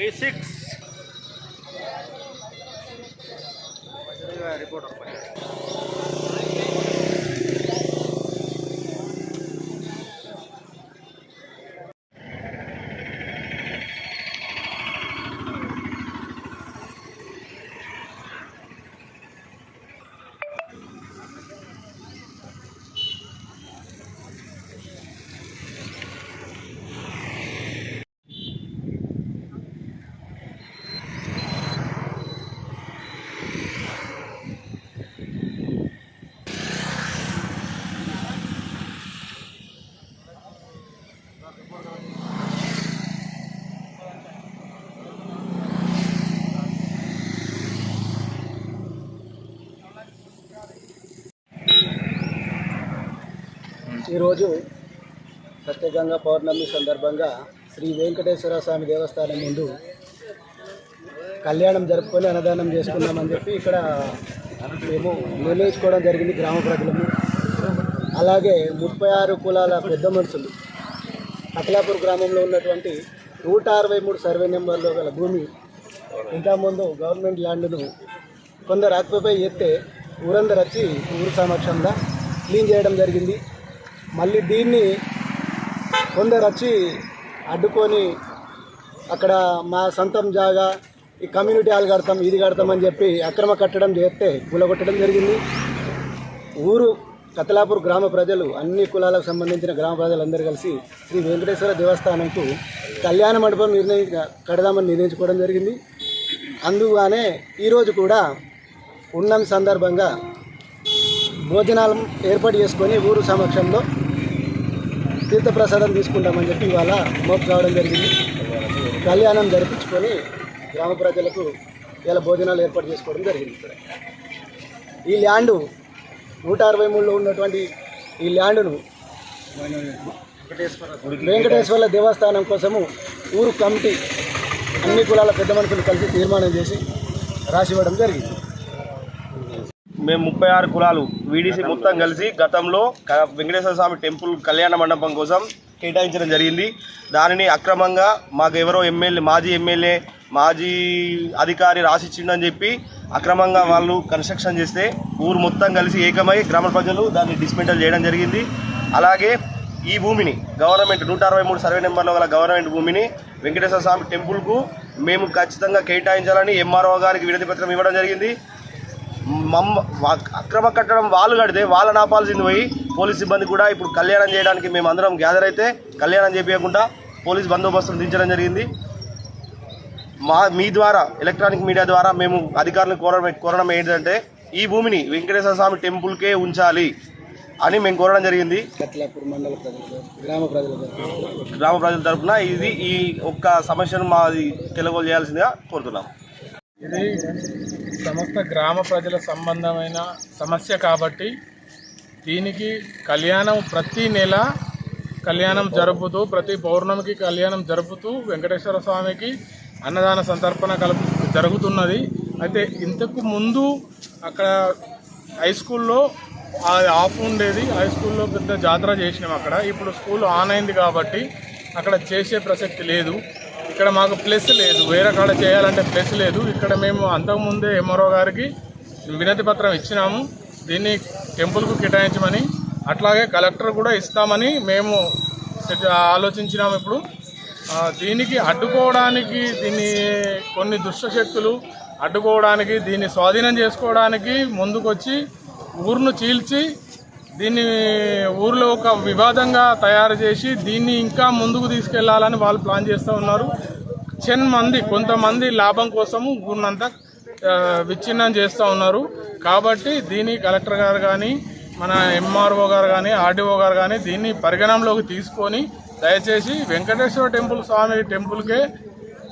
basics. Report ఈరోజు సత్యగంగా పౌర్ణమి సందర్భంగా శ్రీ వెంకటేశ్వర స్వామి దేవస్థానం ముందు కళ్యాణం జరుపుకొని అన్నదానం చేసుకుందామని చెప్పి ఇక్కడ మేము నిర్ణయించుకోవడం జరిగింది గ్రామ ప్రజలము అలాగే ముప్పై ఆరు కులాల పెద్ద మనుషులు అఖలాపూర్ గ్రామంలో ఉన్నటువంటి నూట అరవై మూడు సర్వే నెంబర్లో గల భూమి ఇంతకుముందు గవర్నమెంట్ ల్యాండ్ను కొందరు ఆక్యుపై ఎత్తే ఊరందరు వచ్చి ఊరు సమక్షంలో క్లీన్ చేయడం జరిగింది. మళ్ళీ దీన్ని కొందరు వచ్చి అడ్డుకొని అక్కడ మా సొంతం జాగా ఈ కమ్యూనిటీ హాల్ కడతాం ఇది కడతామని చెప్పి అక్రమ కట్టడం చేస్తే కూలగొట్టడం జరిగింది. ఊరు కతలాపూర్ గ్రామ ప్రజలు అన్ని కులాలకు సంబంధించిన గ్రామ ప్రజలందరూ కలిసి శ్రీ వెంకటేశ్వర దేవస్థానంకు కళ్యాణ మండపం నిర్ణయి కడదామని నిర్ణయించుకోవడం జరిగింది. అందుగానే ఈరోజు కూడా ఉన్నం సందర్భంగా భోజనాలు ఏర్పాటు చేసుకొని ఊరు సమక్షంలో తీర్థప్రసాదం తీసుకుంటామని చెప్పి ఇవాళ మోపు కావడం జరిగింది. కళ్యాణం జరిపించుకొని గ్రామ ప్రజలకు ఇలా భోజనాలు ఏర్పాటు చేసుకోవడం జరిగింది ఇక్కడ. ఈ ల్యాండు నూట అరవై మూడులో ఉన్నటువంటి ఈ ల్యాండును వెంకటేశ్వర్ల దేవస్థానం కోసము ఊరు కమిటీ అన్ని కులాల పెద్ద మనుషులు కలిసి తీర్మానం చేసి రాసివ్వడం జరిగింది. మేము ముప్పై ఆరు కులాలు వీడిసి మొత్తం కలిసి గతంలో క- వెంకటేశ్వర స్వామి టెంపుల్ కళ్యాణ మండపం కోసం కేటాయించడం జరిగింది. దానిని అక్రమంగా మాకు ఎవరో ఎమ్మెల్యే మాజీ ఎమ్మెల్యే మాజీ అధికారి రాసిచ్చిండని చెప్పి అక్రమంగా వాళ్ళు కన్స్ట్రక్షన్ చేస్తే ఊరు మొత్తం కలిసి ఏకమై గ్రామ ప్రజలు దాన్ని డిస్మెంటల్ చేయడం జరిగింది. అలాగే ఈ భూమిని గవర్నమెంట్ నూట అరవై మూడు సర్వే నెంబర్లో గల గవర్నమెంట్ భూమిని వెంకటేశ్వర స్వామి టెంపుల్కు మేము ఖచ్చితంగా కేటాయించాలని ఎంఆర్ఓ గారికి వినతి పత్రం ఇవ్వడం జరిగింది. మమ్మ అక్రమ కట్టడం వాళ్ళు కడితే వాళ్ళని ఆపాల్సింది పోయి పోలీస్ సిబ్బంది కూడా ఇప్పుడు కళ్యాణం చేయడానికి మేము అందరం గ్యాదర్ అయితే కళ్యాణం చేయకుండా పోలీస్ బందోబస్తును దించడం జరిగింది. మా మీ ద్వారా ఎలక్ట్రానిక్ మీడియా ద్వారా మేము అధికారులను కోరడం కోరడం ఏంటంటే ఈ భూమిని వెంకటేశ్వర స్వామి టెంపుల్కే ఉంచాలి అని మేము కోరడం జరిగింది. గ్రామ ప్రజల తరఫున గ్రామ ప్రజల తరఫున ఇది ఈ ఒక్క సమస్యను మాది తెలుగు చేయాల్సిందిగా కోరుతున్నాం. ఇది సమస్త గ్రామ ప్రజల సంబంధమైన సమస్య కాబట్టి దీనికి కళ్యాణం ప్రతి నెల కళ్యాణం జరుపుతూ ప్రతి పౌర్ణమికి కళ్యాణం జరుపుతూ వెంకటేశ్వర స్వామికి అన్నదాన సంతర్పణ కలుపు జరుగుతున్నది. అయితే ఇంతకు ముందు అక్కడ హై స్కూల్లో ఆఫ్ ఉండేది. హై స్కూల్లో పెద్ద జాతర చేసినాం అక్కడ. ఇప్పుడు స్కూల్ ఆన్ అయింది కాబట్టి అక్కడ చేసే ప్రసక్తి లేదు. ఇక్కడ మాకు ప్లస్ లేదు. వేరే కాడ చేయాలంటే ప్లస్ లేదు. ఇక్కడ మేము అంతకుముందే ఎంఆర్ఓ గారికి వినతి పత్రం ఇచ్చినాము. దీన్ని టెంపుల్కు కేటాయించమని అట్లాగే కలెక్టర్ కూడా ఇస్తామని మేము ఆలోచించినాము ఇప్పుడు. దీనికి అడ్డుకోవడానికి దీన్ని కొన్ని దుష్ట శక్తులు అడ్డుకోవడానికి దీన్ని స్వాధీనం చేసుకోవడానికి ముందుకొచ్చి ఊరును చీల్చి దీన్ని ఊర్లో ఒక వివాదంగా తయారు చేసి దీన్ని ఇంకా ముందుకు తీసుకెళ్ళాలని వాళ్ళు ప్లాన్ చేస్తూ ఉన్నారు. చెన్ మంది కొంతమంది లాభం కోసము ఊరినంతా విచ్ఛిన్నం చేస్తూ ఉన్నారు. కాబట్టి దీన్ని కలెక్టర్ గారు కానీ మన ఎంఆర్ఓ గారు కానీ ఆర్డీఓ గారు కానీ దీన్ని పరిగణంలోకి తీసుకొని దయచేసి వెంకటేశ్వర టెంపుల్ స్వామి టెంపుల్కే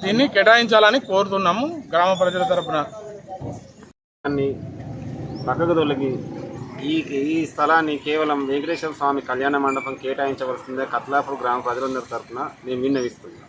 దీన్ని కేటాయించాలని కోరుతున్నాము గ్రామ ప్రజల తరఫున దాన్ని పక్కకు తొలగి ఈ ఈ స్థలాన్ని కేవలం వెంకటేశ్వర స్వామి కళ్యాణ మండపం కేటాయించవలసిందే కత్లాపూర్ గ్రామ ప్రజలందరి తరఫున మేము విన్నవిస్తున్నాం.